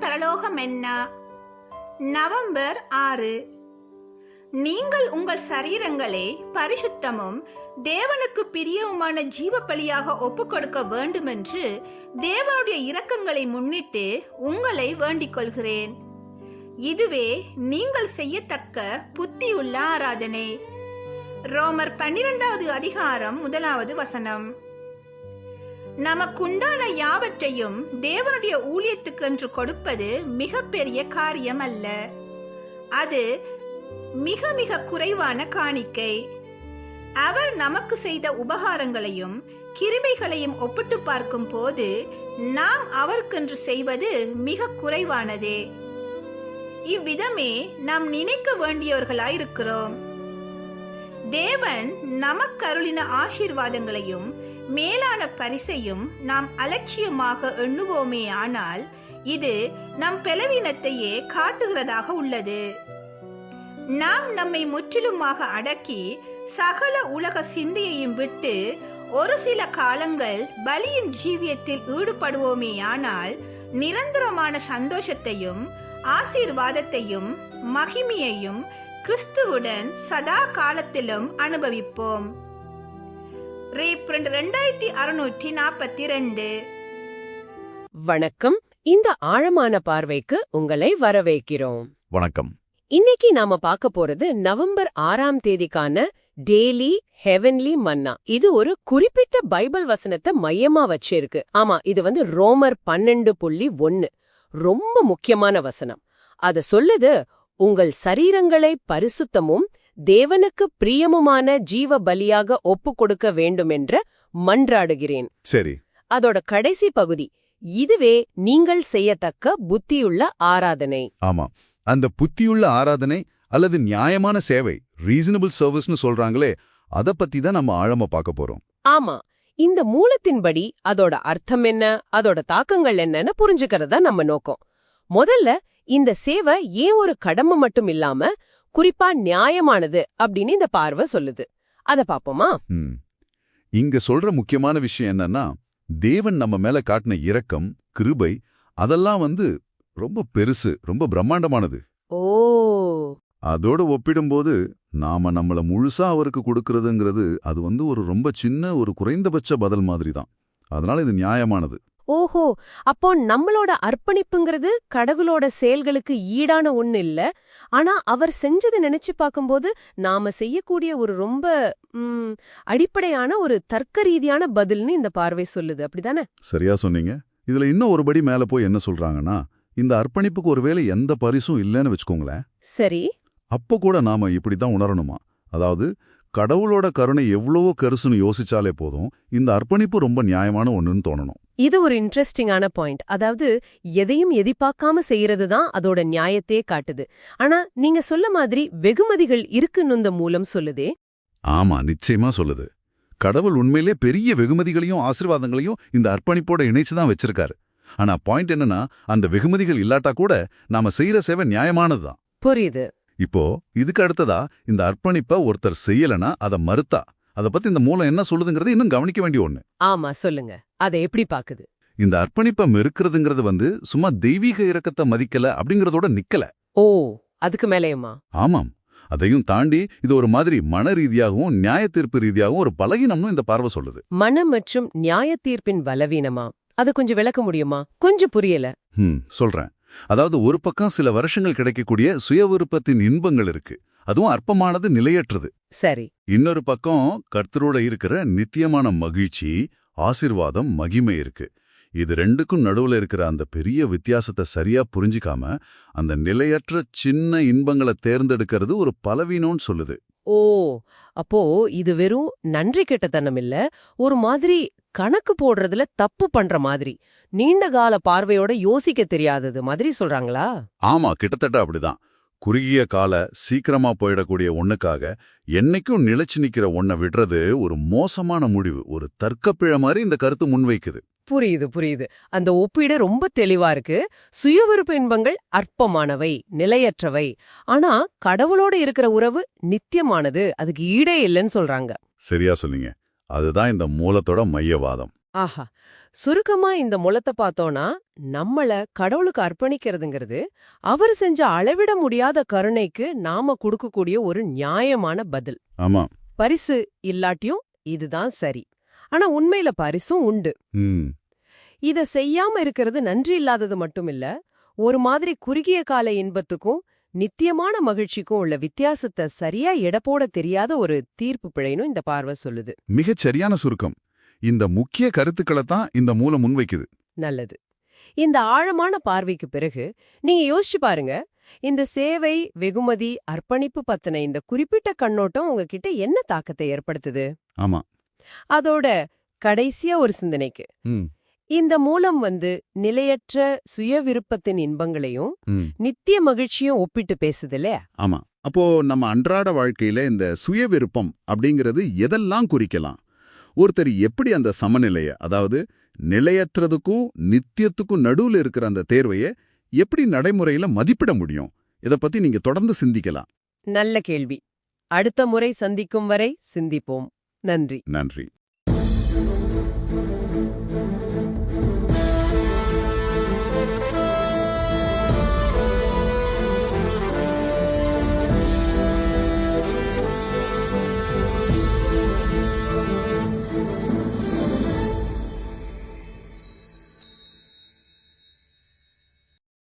பரலோகம் என்ன? நவம்பர் ஆறு. நீங்கள் உங்கள் சரீரங்களை பரிசுத்தமும் தேவனுக்கு பிரியவுமான ஜீவ பலியாக ஒப்பு வேண்டும் என்று தேவனுடைய இரக்கங்களை முன்னிட்டு உங்களை வேண்டிக் கொள்கிறேன். இதுவே நீங்கள் செய்யத்தக்க புத்தியுள்ள ஆராதனை. ரோமர் பன்னிரெண்டாவது அதிகாரம் முதலாவது வசனம். நமக்குண்டான யாவற்றையும் தேவனுடைய ஊழியத்துக்கென்று கொடுப்பது மிகப்பெரிய காரியம் அல்ல அது மிக மிக குறைவான காணிக்கை. அவர் நமக்கு செய்த உபகாரங்களையும் கிருமைகளையும் ஒப்பிட்டு பார்க்கும் போது நாம் அவருக்கென்று செய்வது மிக குறைவானதே. இவ்விதமே நாம் நினைக்க வேண்டியவர்களாய் இருக்கிறோம் தேவன் நமக்கருளின ஆசீர்வாதங்களையும் மேலான பரிசையும் நாம் அலட்சியமாக எண்ணுவோமே ஆனால் இது நம் பலவீனத்தையே காட்டுகிறதாக உள்ளது. நாம் நம்மை முற்றிலுமாக அடக்கி சகல உலக சிந்தையையும் விட்டு ஒரு சில காலங்கள் பலியின் ஜீவியத்தில் ஈடுபடுவோமேயானால் நிரந்தரமான சந்தோஷத்தையும் ஆசீர்வாதத்தையும் மகிமையையும் கிறிஸ்துவுடன் சதா காலத்திலும் அனுபவிப்போம். ரெண்டாயிரத்தி அறுநூற்றி நாற்பத்தி ரெண்டு வணக்கம். இந்த ஆழமான பார்வைக்கு உங்களை வரவேற்கிறோம். வணக்கம். இன்னைக்கு நாம பார்க்க போறது நவம்பர் ஆறாம் தேதிக்கான டெய்லி ஹெவன்லி மன்னா. இது ஒரு குறிப்பிட்ட பைபிள் வசனத்தை மையமா வச்சிருக்கு. ஆமா இது வந்து ரோமர் பன்னெண்டு புள்ளி ஒன்னு. ரொம்ப முக்கியமான வசனம். அத சொல்லுது உங்கள் சரீரங்களை பரிசுத்தமும் தேவனுக்கு பிரியமுமான ஜீவ பலியாக ஒப்பு கொடுக்க வேண்டுமென்ற மன்றாடுகிறேன். சரி. அதோட கடைசி பகுதி இதுவே நீங்கள் செய்யத்தக்க புத்தியுள்ள ஆராதனை. ஆமா. அந்த புத்தியுள்ள ஆராதனை அல்லது நியாயமான சேவை ரீசனபிள் சர்வீஸ்னு சொல்றாங்களே அத பத்தி தான் நம்ம ஆழமா பார்க்க போறோம். ஆமா. இந்த மூலத்தின்படி அதோட அர்த்தம் என்ன அதோட தாக்கங்கள் என்னன்னு புரிஞ்சுக்கிறதா நம்ம நோக்கம். முதல்ல இந்த சேவை ஏன் ஒரு கடமை மட்டும் இல்லாம குறிப்பா நியாயமானது அப்படின்னு இந்த பார்வை சொல்லுது. அத பாப்போமா. இங்க சொல்ற முக்கியமான விஷயம் என்னன்னா தேவன் நம்ம மேல காட்டின இரக்கம் கிருபை அதெல்லாம் வந்து ரொம்ப பெருசு ரொம்ப பிரம்மாண்டமானது. ஓ அதோட ஒப்பிடும்போது நாம நம்மள முழுசா அவருக்கு கொடுக்கறதுங்கிறது அது வந்து ஒரு ரொம்ப சின்ன ஒரு குறைந்தபட்ச பதில் மாதிரி தான் அதனால இது நியாயமானது. ஓஹோ! அப்போ நம்மளோட அர்ப்பணிப்புங்கிறது கடவுளோட செயல்களுக்கு ஈடான ஒண்ணு இல்ல. ஆனா அவர் செஞ்சதை நினைச்சு பார்க்கும்போது நாம செய்யக்கூடிய ஒரு ரொம்ப அடிப்படையான ஒரு தர்க்க ரீதியான பதில்னு இந்த பார்வை சொல்லுது. அப்படிதானே? சரியா சொன்னீங்க. இதுல இன்னும் ஒரு படி மேல போய் என்ன சொல்றாங்கன்னா இந்த அர்ப்பணிப்புக்கு ஒருவேளை எந்த பரிசும் இல்லைன்னு வச்சுக்கோங்களேன். சரி. அப்போ கூட நாம இப்படித்தான் உணரணுமா? அதாவது கடவுளோட கருணை எவ்வளவோ கருசுன்னு யோசிச்சாலே போதும் இந்த அர்ப்பணிப்பு ரொம்ப நியாயமான ஒண்ணுன்னு தோணணும். இது ஒரு இன்ட்ரெஸ்டிங்கான பாயிண்ட் அதாவது எதையும் எதிர்பார்க்காம செய்யறது தான் அதோட நியாயத்தையே காட்டுது. ஆனா நீங்க சொல்ல மாதிரி வெகுமதிகள் இருக்குன்னு இந்த மூலம் சொல்லுதே. ஆமா நிச்சயமா சொல்லுது. கடவுள் உண்மையிலே பெரிய வெகுமதிகளையும் ஆசீர்வாதங்களையும் இந்த அர்ப்பணிப்போட இணைச்சு தான் வச்சிருக்காரு. ஆனா பாயிண்ட் என்னன்னா அந்த வெகுமதிகள் இல்லாட்டா கூட நாம செய்யற சேவை நியாயமானதுதான் புரியுது. இப்போ இதுக்கு அடுத்ததா இந்த அர்ப்பணிப்பை ஒருத்தர் செய்யலனா அதை மறுத்தா? அதை பத்தி இந்த மூலம் என்ன சொல்லுதுங்கிறது இன்னும் கவனிக்க வேண்டிய ஒண்ணு. ஆமா சொல்லுங்க. அதை எப்படி பாக்குது? இந்த அர்ப்பணிப்பை மெருக்கிறதுங்கிறது வந்து சும்மா தெய்வீக இரக்கத்தை மதிக்கல அப்படிங்கறதோட நிக்கல. ஓ அதுக்கு மேலேயுமா? ஆமாம். அதையும் தாண்டி இது ஒரு மாதிரி மன ரீதியாகவும் நியாய தீர்ப்பு ரீதியாகவும் ஒரு பலகீனம்னு இந்த பார்வை சொல்லுது. மனம் மற்றும் நியாய தீர்ப்பின் பலவீனமா? அது கொஞ்சம் விளக்க முடியுமா? கொஞ்சம் புரியல. ம் சொல்றேன். அதாவது ஒரு பக்கம் சில வருஷங்கள் கிடைக்கக்கூடிய சுய விருப்பத்தின் இன்பங்கள் இருக்கு. அதுவும் அற்பமானது நிலையற்றது. சரி. இன்னொரு பக்கம் கர்த்தரோட இருக்கிற நித்தியமான மகிழ்ச்சி ஆசிர்வாதம் மகிமை இருக்கு. இது ரெண்டுக்கும் நடுவுல இருக்கிற அந்த பெரிய வித்தியாசத்தை சரியா புரிஞ்சிக்காம அந்த நிலையற்ற சின்ன இன்பங்களை தேர்ந்தெடுக்கிறது ஒரு பலவீனம்னு சொல்லுது. ஓ அப்போ இது வெறும் நன்றி கெட்டத்தனம் இல்ல ஒரு மாதிரி கணக்கு போடுறதுல தப்பு பண்ற மாதிரி. நீண்ட கால பார்வையோட யோசிக்க தெரியாதது மாதிரி சொல்றாங்களா? ஆமா கிட்டத்தட்ட அப்படிதான். குறுகிய கால சீக்கிரமா போயிடக்கூடிய ஒண்ணுக்காக என்னைக்கும் நிலைச்சு நிக்கிற ஒன்ன விடுறது ஒரு மோசமான முடிவு ஒரு தர்க்கப்பிழ மாதிரி இந்த கருத்து முன்வைக்குது. புரியுது புரியுது. அந்த ஒப்பீடு ரொம்ப தெளிவா இருக்கு. சுயவிருப்ப இன்பங்கள் அற்பமானவை நிலையற்றவை. ஆனா கடவுளோட இருக்கிற உறவு நித்தியமானது அதுக்கு ஈடே இல்லைன்னு சொல்றாங்க. சரியா சொன்னீங்க. அதுதான் இந்த மூலத்தோட மையவாதம். ஆஹா. சுருக்கமா இந்த முலத்தை பார்த்தோம்னா நம்மள கடவுளுக்கு அர்ப்பணிக்கிறதுங்கிறது அவர் செஞ்ச அளவிட முடியாத கருணைக்கு நாம கொடுக்கக்கூடிய ஒரு நியாயமான பதில். ஆமா. பரிசு இல்லாட்டியும் இதுதான் சரி. ஆனா உண்மையில பரிசும் உண்டு. இத செய்யாம இருக்கிறது நன்றி இல்லாதது மட்டுமில்ல ஒரு மாதிரி குறுகிய கால இன்பத்துக்கும் நித்தியமான மகிழ்ச்சிக்கும் உள்ள வித்தியாசத்தை சரியா எடப்போட தெரியாத ஒரு தீர்ப்பு பிழைனும் இந்த பார்வை சொல்லுது. மிகச் சரியான சுருக்கம். இந்த முக்கிய கருத்துக்களை தான் இந்த மூலம் முன்வைக்குது. நல்லது. இந்த ஆழமான பார்வைக்கு பிறகு நீங்க யோசிச்சு பாருங்க. இந்த சேவை வெகுமதி அர்ப்பணிப்பு பத்தின இந்த குறிப்பிட்ட கண்ணோட்டம் உங்ககிட்ட என்ன தாக்கத்தை ஏற்படுத்துது? ஆமா. அதோட கடைசியா ஒரு சிந்தனைக்கு. இந்த மூலம் வந்து நிலையற்ற சுய விருப்பத்தின் இன்பங்களையும் நித்திய மகிழ்ச்சியும் ஒப்பிட்டு பேசுது இல்லையா ஆமா. அப்போ நம்ம அன்றாட வாழ்க்கையில இந்த சுய விருப்பம் அப்படிங்கிறது எதெல்லாம் குறிக்கலாம்? ஒருத்தர் எப்படி அந்த சமநிலைய அதாவது நிலையற்றதுக்கும் நித்தியத்துக்கும் நடுவுல இருக்கிற அந்த தேர்வையை எப்படி நடைமுறையில மதிப்பிட முடியும்? இத பத்தி நீங்க தொடர்ந்து சிந்திக்கலாம். நல்ல கேள்வி. அடுத்த முறை சந்திக்கும் வரை சிந்திப்போம். நன்றி. நன்றி.